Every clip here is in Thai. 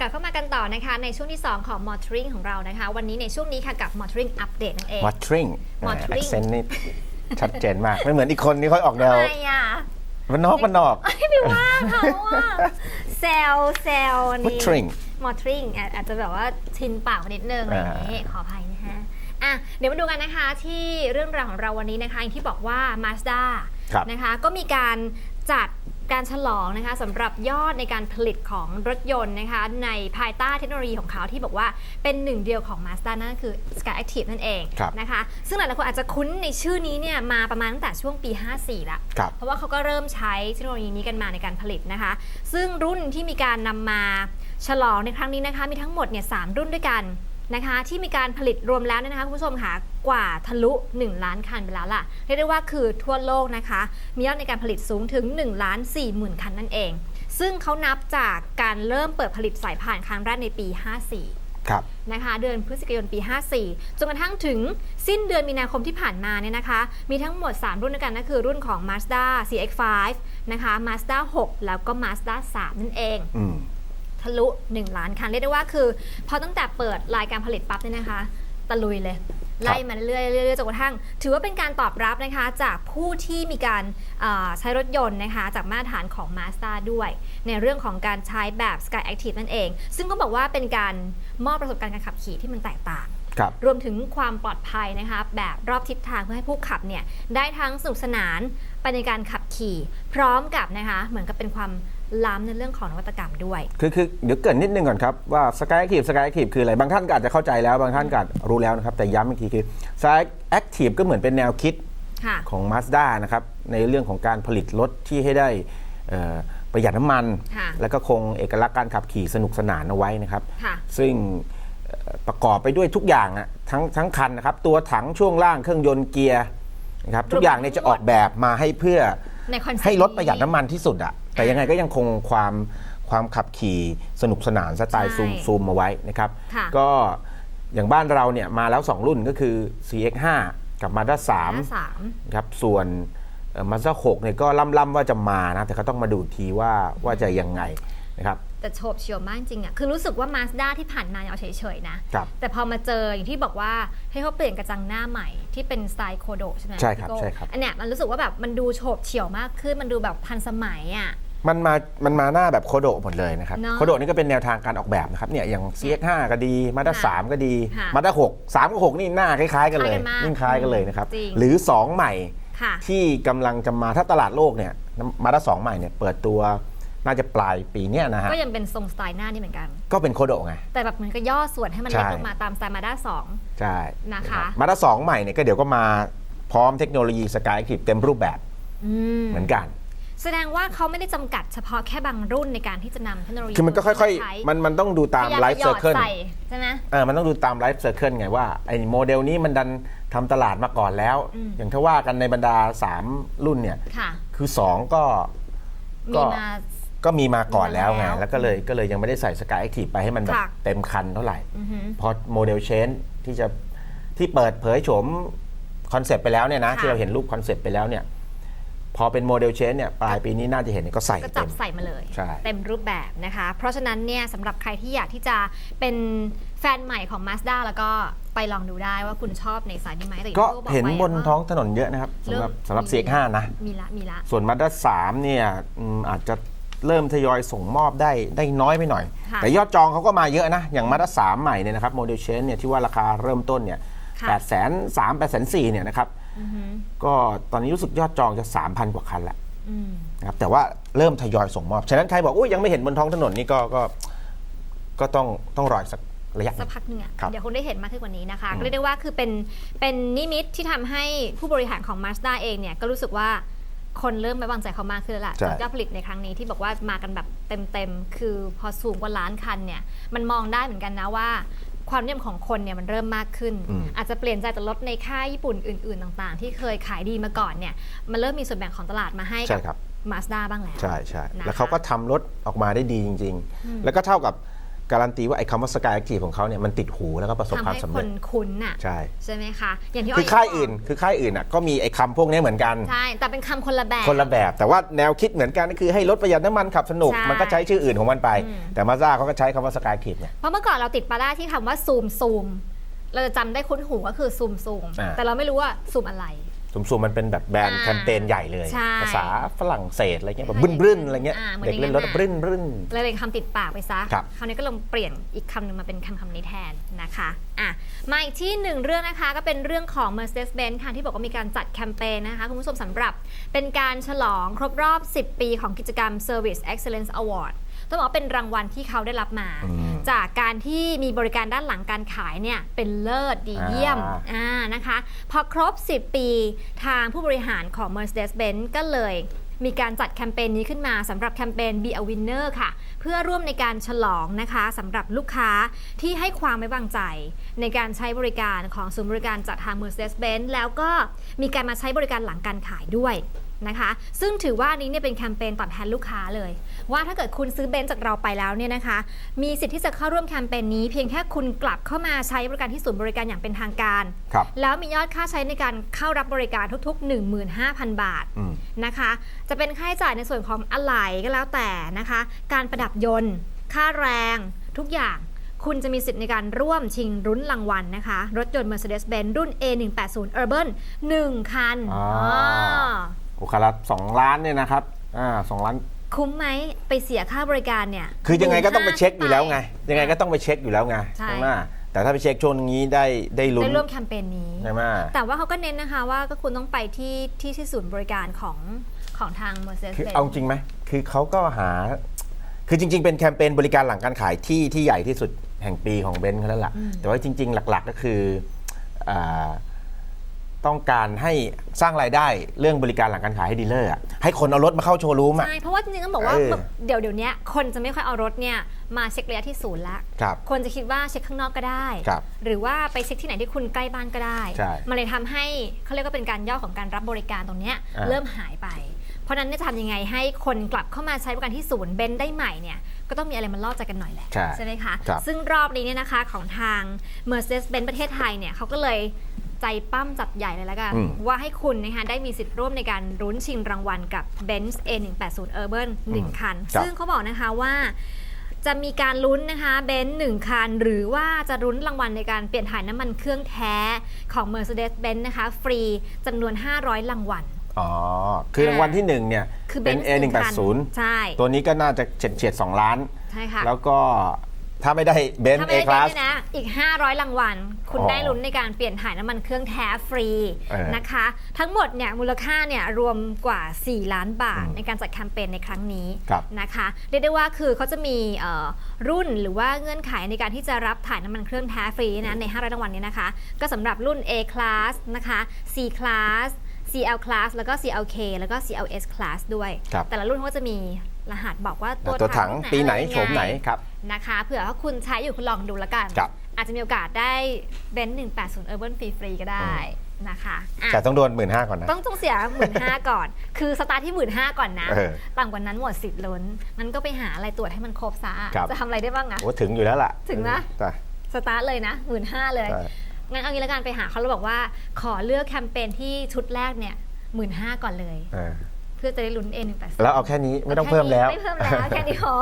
ต่อนะคะในช่วงที่ 2 ของ Motoring ของเรานะคะ วันนี้ในช่วงนี้ค่ะกับ Motoring Update นั่นเองมอทริง Mottering แอคเซนต์นี่ชัดเจนมาก ไม่เหมือนอีกคนนี่เขาออกแนวทำไมอะมันนอกมันนอกไม่ไปว่าเขาอะเซลเซลนี่ Motoring Motoring อะอาจจะแบบว่าชินปากนิดนึงอะไรอย่างนี้ขออภัยนะฮะอะเดี๋ยวมาดูกันนะคะที่เรื่องราวของเราวันนี้นะคะอย่างที่บอกว่า Mazda ครับนะคะก็มีการจัด การฉลองนะคะสำหรับยอดในการผลิตของรถยนต์นะคะในภายใต้เทคโนโลยีของเขาที่บอกว่าเป็นหนึ่งเดียวของ Mazda นั่นก็คือ Sky Active นั่นเองครับนะคะ ซึ่งหลายๆคนอาจจะคุ้นในชื่อนี้เนี่ยมาประมาณตั้งแต่ช่วงปี 54 ละครับเพราะว่าเขาก็เริ่มใช้เทคโนโลยีนี้กันมาในการผลิตนะคะ ซึ่งรุ่นที่มีการนำมาฉลองในครั้งนี้นะคะมีทั้งหมดเนี่ยสามรุ่นด้วยกัน นะคะที่มีการผลิตรวมแล้วเนี่ยนะคะคุณผู้ชมค่ะกว่าทะลุ 1 ล้านคันไปแล้วล่ะเรียกได้ว่าคือทั่วโลกนะคะ มียอดในการผลิตสูงถึง1ล้าน4หมื่นคันนั่นเอง ซึ่งเขานับจากการเริ่มเปิดผลิตสายผ่านครั้งแรกในปี 54ครับนะคะเดือนพฤศจิกายนปี 54 จนกระทั่งถึงสิ้นเดือนมีนาคมที่ผ่านมาเนี่ยนะคะ มีทั้งหมด 3 รุ่นด้วยกันนั่นคือรุ่นของ Mazda CX-5 นะคะ Mazda 6 แล้วก็ Mazda 3 นั่นเองอืม ทะลุ 1 ล้านคันเรียกได้ว่าคือพอตั้งแต่เปิดรายการผลิตปั๊บเนี่ยนะคะ ตะลุยเลย ไล่มาเรื่อยๆเรื่อยๆจนกระทั่ง ถือว่าเป็นการตอบรับนะคะ จากผู้ที่มีการเอ่อใช้รถยนต์นะคะ จากมาตรฐานของ Mazda ด้วย ในเรื่องของการใช้แบบ Sky Active นั่นเอง ซึ่งก็บอกว่าเป็นการมอบประสบการณ์การขับขี่ที่มันแตกต่างครับรวมถึงความปลอดภัยนะคะแบบรอบทิศทางเพื่อให้ผู้ขับเนี่ยได้ทั้งสนุกสนานไปในการขับขี่ พร้อมกับนะคะเหมือนกับเป็นความ ล้ำในเรื่องของนวัตกรรมด้วย คือคือเดี๋ยวเกรินนิดนึงก่อนครับ ว่า Sky Active Sky Active คืออะไร บางท่านก็อาจจะเข้าใจแล้ว บางท่านก็อาจรู้แล้วนะครับ แต่ย้ำอีกทีคือ Sky Active ก็เหมือนเป็นแนวคิดค่ะของ Mazda นะครับ ในเรื่องของการผลิตรถที่ให้ได้เอ่อประหยัดน้ำมันค่ะแล้วก็คงเอกลักษณ์การขับขี่สนุกสนานเอาไว้นะครับค่ะซึ่งเอ่อประกอบไปด้วยทุกอย่างอะทั้งทั้งคันนะครับ ตัวถังช่วงล่างเครื่องยนต์เกียร์นะครับทุกอย่างเนี่ยจะออกแบบมาให้เพื่อในคอนเซ็ปต์ให้รถประหยัดน้ำมันที่สุดอะ แต่ยังไงก็ยังคงความความขับขี่สนุกสนานสไตล์ใช่ ซูมซูมมาไว้นะครับ ค่ะ ก็อย่างบ้านเราเนี่ยมาแล้ว 2 รุ่นก็คือ CX5 กับ Mazda หน้า3สาม ครับส่วนมาซ d a 6เนี่ยก็ล่ำๆว่าจะมานะ แต่ก็ต้องมาดูอีกทีว่าว่าจะยังไงนะครับแต่โฉบเฉี่ยวมากจริงอะคือรู้สึกว่า Mazda ที่ผ่านมาเนี่ยเอาเฉยๆนะครับ แต่พอมาเจออย่างที่บอกว่าให้เขาเปลี่ยนกระจังหน้าใหม่ที่เป็นสไตล์โคโดใช่ไหมใช่ครับพี่โก้ใช่ครับ อันเนี้ยมันรู้สึกว่าแบบมันดูโฉบเฉี่ยวมากขึ้นมันดูแบบทันสมัยอะ มันมา มันมาหน้าแบบโคโดหมดเลยนะครับ เนอะโคโดนี่ก็เป็นแนวทางการออกแบบนะครับ เนี่ยอย่าง CX5 ก็ดีมาด้าค่ะ3 ก็ดี ค่ะมาด้า6 3กับ6นี่หน้าคล้ายๆกันเลยคล้ายกันมากยิ่งคล้ายกันเลยนะครับ จริง หรือ 2 ใหม่ค่ะ ที่กำลังจะมาถ้าตลาดโลกเนี่ยมาด้า2ใหม่เนี่ยเปิดตัวน่าจะปลายปีเนี้ยนะฮะ ก็ยังเป็นทรงสไตล์หน้านี่เหมือนกัน ก็เป็นโคโดไง แต่แบบเหมือนก็ย่อส่วนให้มันเล็กใช่ลงมาตามสไตล์มาด้าสอง ใช่นะคะ มาด้า2ใหม่เนี่ยก็เดี๋ยวก็มาพร้อมเทคโนโลยีสกายแอคทีฟเต็มรูปแบบอืม เหมือนกัน แสดงว่าเขาไม่ได้จำกัดเฉพาะแค่บางรุ่นในการที่จะนำเทคโนโลยีคือมันก็ค่อยใช้ๆมันมันต้องดูตามพยยไลฟ์จะหเซยออร์ดเคิล ใส่ใช่ไหม เออมันต้องดูตามไลฟ์เซอร์เคิลไงว่าไอ้โมเดลนี้มันดันทำตลาดมาก่อนแล้ว อืม อย่างถ้าว่ากันในบรรดา 3 รุ่นเนี่ย ค่ะคือ 2 ก็มีก็มา ก็มีมาก่อนแล้วไง มีมาแล้วแล้วก็เลยก็เลยยังไม่ได้ใส่สกายแอคทีฟไปให้มันแบบค่ะ เต็มคันเท่าไหร่ อือหือ พอโมเดลเชนที่จะที่เปิดเผยโฉมคอนเซปต์ไปแล้วเนี่ยนะ ค่ะ ที่เราเห็นรูปคอนเซปต์ไปแล้วเนี่ย พอเป็นโมเดลเชนเนี่ยปลายปีนี้น่าจะเห็นเนี่ยก็ใส่ก็จัเต็บมใส่มาเลย ใช่ เต็มรูปแบบนะคะ เพราะฉะนั้นเนี่ยสำหรับใครที่อยากที่จะเป็นแฟนใหม่ของ Mazda แล้วก็ไปลองดูได้ว่าคุณชอบในสายนี้ไหมแต่อย่างก็ที่โบอกเห็นไว้บนว่า ท้องถนนเยอะนะครับสำหรับเริ่ม สำหรับมี CX5 นะ มีละมีละ ส่วนมาด้าสามเนี่ยอืมอาจจะเริ่มทยอยส่งมอบได้ได้น้อยไปหน่อย ค่ะ แต่ยอดจองเขาก็มาเยอะนะ อย่างมาด้าสามใหม่เนี่ยนะครับโมเดลเชนเนี่ยที่ว่าราคาเริ่มต้นเนี่ยค่ะ แปดแสนสามแปดแสนสี่เนี่ยนะครับอือหือ ก็ตอนนี้รู้สึกยอดจองจะ 3,000 กว่าคันละอืมนะครับแต่ว่าเริ่มทยอยส่งมอบ ฉะนั้นใครบอกอุ้ยยังไม่เห็นบนท้องถนนนี่ก็ก็ก็ต้องต้องรออีกสักระยะหสันึ่กงพักหนึ่งอะครับเดี๋ยวคุณได้เห็นมากขึ้นกว่านี้นะคะอืมก็เรียกได้ว่าคือเป็นเป็นนิมิตที่ทำให้ผู้บริหารของ Mazda เองเนี่ยก็รู้สึกว่าคนเริ่มไว้วางใจเขามากขึ้นแล้วล่ะใช่จากยอดผลิตในครั้งนี้ที่บอกว่ามากันแบบเต็มๆ คือพอสูงกว่าล้านคันเนี่ย มันมองได้เหมือนกันนะว่า ความนิยมของคนเนี่ยมันเริ่มมากขึ้นอืมอาจจะเปลี่ยนใจจากรถในค่ายญี่ปุ่นอื่น ๆ ต่าง ๆ ที่เคยขายดีมาก่อนเนี่ยมันเริ่มมีส่วนแบ่งของตลาดมาให้ใช่กับครับ Mazda บ้างแล้ว ใช่ใช่นะคะแล้วเขาก็ทำรถออกมาได้ดีจริงอืมๆแล้วก็เท่ากับ การันตีว่าไอ้คำว่าสกายแอคทีฟของเขาเนี่ยมันติดหูแล้วก็ประสบทำความให้สำคเร็จ นคุ้นน่ะใช่ ใช่ไหมคะอย่างที่คืออ้ค่ายบกอื่น คือค่ายอื่นอะก็มีไอ้คำพวกนี้เหมือนกัน ใช่ แต่เป็นคำคนละแบบ คนละแบบ แต่ว่าแนวคิดเหมือนกันก็คือให้ลดประหยัดน้ำมันขับสนุก ใช่มันก็ใช้ชื่ออื่นของมันไป อืม แต่มาซ่าเขาก็ใช้คำว่าสกายแอคทีฟเนี่ย เพราะเมื่อก่อนเราติดปลาได้ที่คำว่าซูมซูมเราจะจำได้คุ้นหูก็คือซูมซูมอ่า แต่เราไม่รู้ว่าซูมอะไร สุมๆมันเป็นแบบแบรนด์อ่าแคมเปญใหญ่เลย ใช่ภาษาฝรั่งเศสอะไรเงี้ยแบบใช่บึ้นบึ้นๆอะไรเงี้ยอ่าเหมือนเด็กเล่นรถอย่างนั้นบึ้นบึ้น เลยเป็นคำติดปากไปซะครับคราวนี้ก็ลองเปลี่ยนอีกคำหนึ่งมาเป็นคำคำนี้แทนนะคะอะมาอีกที่หนึ่งเรื่องนะคะก็เป็นเรื่องของ Mercedes-Benz ค่ะที่บอกว่ามีการจัดแคมเปญนะคะคุณผู้ชมสำหรับเป็นการฉลองครบรอบ 10 ปีของกิจกรรม Service Excellence Award ต้องบอกว่าเป็นรางวัลที่เขาได้รับมา อืมจากการที่มีบริการด้านหลังการขายเนี่ยเป็นเลิศดีเยี่ยมอ่า อ่านะคะพอครบ 10 ปีทางผู้บริหารของ Mercedes-Benz ก็เลยมีการจัดแคมเปญนี้ขึ้นมาสำหรับแคมเปญ Be a Winner ค่ะ เพื่อร่วมในการฉลองนะคะสำหรับลูกค้าที่ให้ความไว้วางใจ ในการใช้บริการของศูนย์บริการจากทาง Mercedes-Benz แล้วก็มีการมาใช้บริการหลังการขายด้วย นะคะ ซึ่งถือว่าอันนี้เนี่ยเป็นแคมเปญตอบแทนลูกค้าเลย ว่าถ้าเกิดคุณซื้อเบนซ์จากเราไปแล้วเนี่ยนะคะ มีสิทธิ์ที่จะเข้าร่วมแคมเปญนี้ เพียงแค่คุณกลับเข้ามาใช้บริการที่ศูนย์บริการอย่างเป็นทางการครับแล้วมียอดค่าใช้ในการเข้ารับบริการทุก ๆ 15,000 บาทอืมนะคะ จะเป็นค่าใช้จ่ายในส่วนของอะไหล่ก็แล้วแต่นะคะ การประดับยนต์ ค่าแรงทุกอย่างคุณจะมีสิทธิ์ในการร่วมชิงรุ้นรางวัลนะคะ รถยนต์ Mercedes-Benz รุ่น A180 Urban 1 คันอ๋ออ๋อ โอคารัสองล้านเนี่ยนะครับอ่าสองล้าน คุ้มไหมไปเสียค่าบริการเนี่ยคือยังไงก็ต้องไปเช็คอยู่แล้วไงไปยังไงก็ต้องไปเช็คอยู่แล้วไงใช่ข้างหน้าแต่ถ้าไปเช็คช่วงนี้ได้ได้ลุ้นได้ร่วมแคมเปญนี้ใช่ไหมแต่ว่าเขาก็เน้นนะคะว่าก็คุณต้องไปที่ที่ที่ศูนย์บริการของของทาง Mercedes คือเอาจริงไหมคือเขาก็หา คือจริง ๆ เป็นแคมเปญบริการหลังการขายที่ที่ใหญ่ที่สุดแห่งปีของเบนซ์เขาแล้วล่ะแต่ว่าจริง ๆ หลัก ๆ ก็คืออา ต้องการให้สร้างรายได้เรื่องบริการหลังการขายให้ดีลเลอร์อะให้คนเอารถมาเข้าโชว์รูมอะใช่เพราะว่าจริงๆต้องบอกว่าเออแบบเดี๋ยวเดี๋ยวนี้คนจะไม่ค่อยเอารถเนี่ยมาเช็คระยะที่ศูนย์ละครับคนจะคิดว่าเช็คข้างนอกก็ได้ ครับหรือว่าไปเช็คที่ไหนที่คุณใกล้บ้านก็ได้ ใช่มันเลยทำให้เขาเรียกว่าเป็นการย่อของการรับบริการตรงเนี้ยอ่า เริ่มหายไป เพราะฉะนั้นเนี่ยจะทำยังไงให้คนกลับเข้ามาใช้บริการที่ศูนย์เบนซ์ได้ใหม่เนี่ยก็ต้องมีอะไรมันล่อใจกันหน่อยแหละใช่ไหมคะ ครับซึ่งรอบนี้เนี่ยนะคะของทาง Mercedes-Benz ประเทศไทยเนี่ยเขาก็เลย ใจปั้มจัดใหญ่เลยแล้วกัน อืม ว่าให้คุณนะคะได้มีสิทธิ์ร่วมในการรุ้นชิงรางวัลกับ Benz A180 Urban 1 คัน ครับ ซึ่งเขาบอกนะคะว่า จะมีการลุ้นนะคะเบนซ์หนึ่งคัน หรือว่าจะลุ้นรางวัลในการเปลี่ยนถ่ายน้ำมันเครื่องแท้ของ Mercedes-Benz นะคะ ฟรีจำนวน 500 รางวัล อ๋อ คือรางวัลที่หนึ่งเนี่ย คือ เป็น Benz หนึ่งคัน A180 ใช่ ตัวนี้ก็น่าจะเฉียดเฉียดๆสองล้าน ใช่ค่ะ แล้วก็ ถ้าไม่ได้เบนถ้าซ์เอไม่ได้คลาสเบนซ์นะอีก 500 รางวัล คุณอ๋อได้ลุ้นในการเปลี่ยนถ่ายน้ำมันเครื่องแท้ฟรีเออนะคะ ทั้งหมดเนี่ยมูลค่าเนี่ยรวมกว่า 4 ล้านบาท อืมในการจัดแคมเปญในครั้งนี้ครับนะคะเรียกได้ว่าคือเขาจะมีเอ่อรุ่นหรือว่าเงื่อนไขในการที่จะรับถ่ายน้ำมันเครื่องแท้ฟรีนะใน 500 รางวัลนี้นะคะ ก็สำหรับรุ่น A class นะคะ C class CL class แล้วก็ CLK แล้วก็ CLS class ด้วย ครับ แต่ละรุ่นเขาก็จะมี รหัสบอกว่าตัวตัวถังรุ่ปีไหนอะรยังโฉมไหนงครับนะคะเผื่อว่าคุณใช้อยู่คุณลองดูแล้วกันครับอาจจะมีโอกาสได้เบนซ์180 Urban ฟรีๆก็ได้นะคะอะแต่ต้องโดนหมื่นห้าก่อนนะ ต้องต้องเสียหมื่นห้าก่อน คือสตาร์ทที่หมื่นห้าก่อนนะเออต่ำกว่านั้นหมดสิทธิ์ล้นงั้นก็ไปหาอะไรตรวจให้มันครบซะครับจะทำอะไรได้บ้างอะโอ้ถึงอยู่แล้วล่ะ ถึงนะใช่สตาร์ทเลยนะหมื่นห้าเลยใช่งั้นเอางี้แล้วกันไปหาเขาแล้วบอกว่า ขอเลือกแคมเปญที่ชุดแรกเนี่ยหมื่นห้าก่อนเลย เออเพื่อจะได้ลุ้น A180 แล้วเอาแค่นี้ไม่ต้องเพิ่มแล้ว ไม่เพิ่มแล้วแค่นี้พอ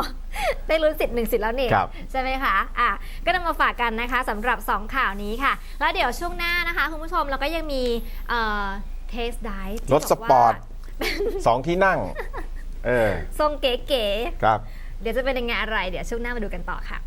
ได้ลุ้นสิทธิ์หนึ่งสิทธิ์แล้วนี่ครับใช่ไหมคะอะก็นำมาฝากกันนะคะสำหรับ 2 ข่าวนี้ค่ะ แล้วเดี๋ยวช่วงหน้านะคะคุณผู้ชมเราก็ยังมีเทสไดรถสปอร์ตสองที่นั่ง เออทรงเก๋ครับๆเดี๋ยวจะเป็นยังไงอะไร เดี๋ยวช่วงหน้ามาดูกันต่อค่ะ